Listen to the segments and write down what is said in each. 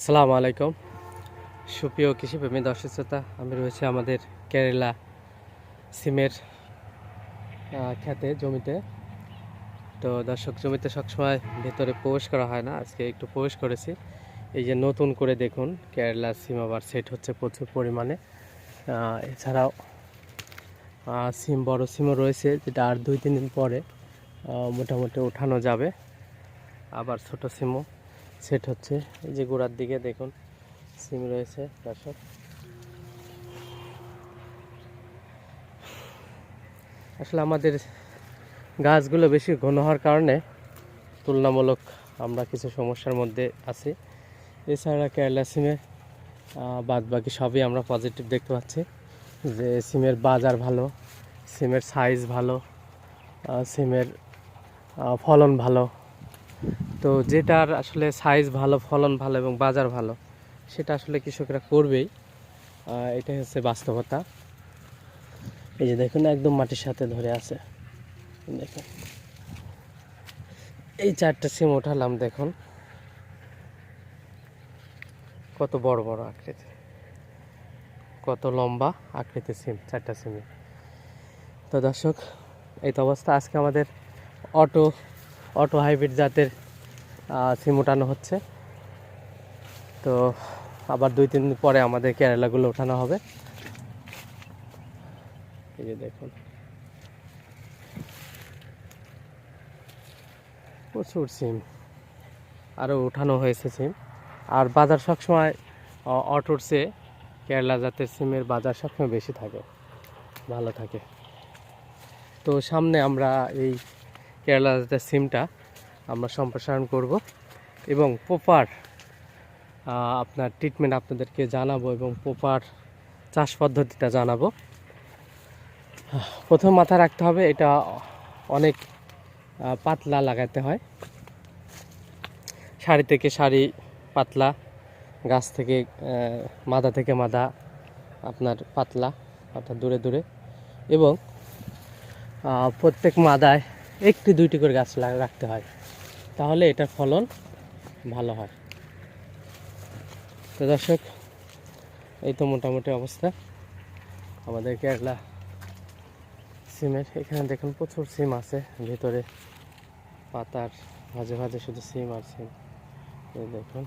আসসালামু আলাইকুম। সুপ্রিয় কৃষিপ্রেমী দর্শক শ্রোতা, আমি রয়েছে আমাদের কেরালা সিমের খেতে, জমিতে। তো দর্শক, জমিতে সবসময় ভেতরে প্রবেশ করা হয় না, আজকে একটু প্রবেশ করেছি। এই যে নতুন করে দেখুন, কেরালা সিম আবার সেট হচ্ছে প্রচুর পরিমাণে। এছাড়াও সিম, বড় সিমও রয়েছে, যেটা আর দুই তিন দিন পরে মোটামুটি ওঠানো যাবে। আবার ছোট সিমও। সেট হচ্ছে। এই যে গোড়ার দিকে দেখুন, সিম রয়েছে দর্শক আসলে আমাদের গাছগুলো বেশি ঘন হওয়ার কারণে তুলনামূলক আমরা কিছু সমস্যার মধ্যে আছি। এছাড়া কেরালা সিমে বাদ বাকি সবই আমরা পজিটিভ দেখতে পাচ্ছি যে সিমের বাজার ভালো, সিমের সাইজ ভালো সিমের ফলন ভালো। তো যেটার আসলে সাইজ ভালো, ফলন ভালো এবং বাজার ভালো, সেটা আসলে কৃষকরা করবেই। এটাই হচ্ছে বাস্তবতা। এই যে দেখুন, একদম মাটির সাথে ধরে আছে। দেখুন। এই চারটা সিম উঠালাম দেখুন। কত বড় বড় আকৃতি। কত লম্বা আকৃতি সিম, চারটা সিমে তো দর্শক, এই তো অবস্থা। আজকে আমাদের অটো অটো হাইব্রিড জাতের সিম ওঠানো হচ্ছে। তো আবার দুই তিন দিন পরে আমাদের কেরালাগুলো ওঠানো হবে। এই যে দেখুন। প্রচুর সিম। আরও উঠানো হয়েছে সিম। আর বাজার সবসময় অটোর চেয়ে কেরালা জাতের সিমের বাজার সবসময় বেশি থাকে। ভালো থাকে। তো সামনে আমরা এই কেরালা জাতের সিমটা আমরা সম্প্রসারণ করব এবং প্রপার আপনার ট্রিটমেন্ট আপনাদেরকে জানাব এবং প্রপার চাষ পদ্ধতিটা জানাব। প্রথম মাথায় রাখতে হবে, এটা অনেক পাতলা লাগাতে হয়। শাড়ি থেকে শাড়ি পাতলা, গাছ থেকে মাদা থেকে মাদা আপনার পাতলা, অর্থাৎ দূরে দূরে। এবং প্রত্যেক মাদায় একটি দুইটি করে গাছ রাখতে হয়। তাহলে এটার ফলন ভালো হয়। তো দর্শক, এই তো মোটামুটি অবস্থা। আমাদের কেরালা সিমের, এখানে দেখুন প্রচুর সিম আছে। ভিতরে পাতার, মাঝে ভাজে শুধু সিম আর সিম। দেখুন।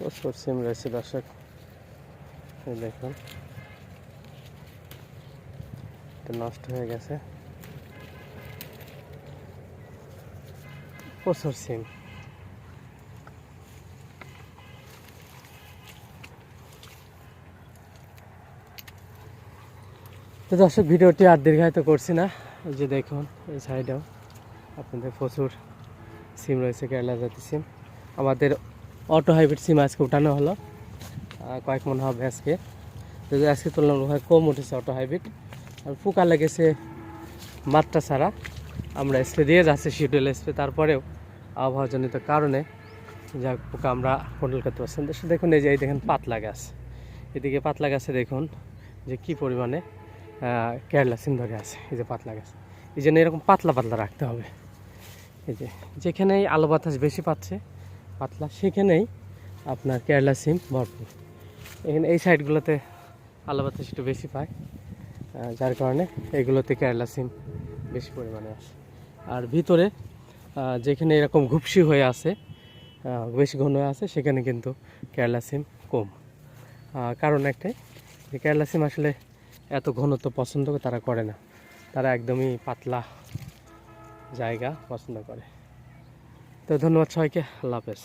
প্রচুর সিম রয়েছে দর্শক। দেখুন। নষ্ট হয়ে গেছে। প্রচুর সিম তো দর্শক, ভিডিওটি আর দীর্ঘায়িত করছি না। এই যে দেখুন, এই সাইডেও আপনাদের প্রচুর সিম রয়েছে, কেরালা জাতি সিম আমাদের অটো হাইব্রিড সিম আজকে উঠানো হলো। কয়েক মনে হবে আজকে। যদি আজকে তুলনামূলকভাবে কম উঠেছে অটো হাইব্রিড। আর পোকা লেগেছে মাত্রা ছাড়া। আমরা স্প্রে দিয়ে যাচ্ছি শিডিউল স্প্রে তারপরেও আবহাওয়াজনিত কারণে যা পোকা আমরা কন্ট্রোল করতে পারছি। দেখুন, এই যে, এই দেখেন, পাতলা গাছ। এদিকে পাতলা গাছে দেখুন যে কি পরিমাণে কেরলা সিম ধরে আছে। এই যে পাতলা গাছ। এই জন্য এরকম পাতলা পাতলা রাখতে হবে। এই যে, যেখানেই আলো বাতাস বেশি পাচ্ছে পাতলা, সেখানেই আপনার কেরালা সিম ভরপুর। এখানে এই সাইডগুলোতে আলো বাতাস একটু বেশি পায় যার কারণে এগুলোতে কেরালা সিম বেশি পরিমাণে আসে। আর ভিতরে যেখানে এরকম ঘুপসি হয়ে আছে বেশি ঘন হয়ে আছে, সেখানে কিন্তু কেরালা সিম কম। কারণ একটাই যে কেরালা সিম আসলে এত ঘনত্ব পছন্দ তারা করে না। তারা একদমই পাতলা জায়গা পছন্দ করে। তো ধন্যবাদ সবাইকে, আল্লাহ হাফেজ।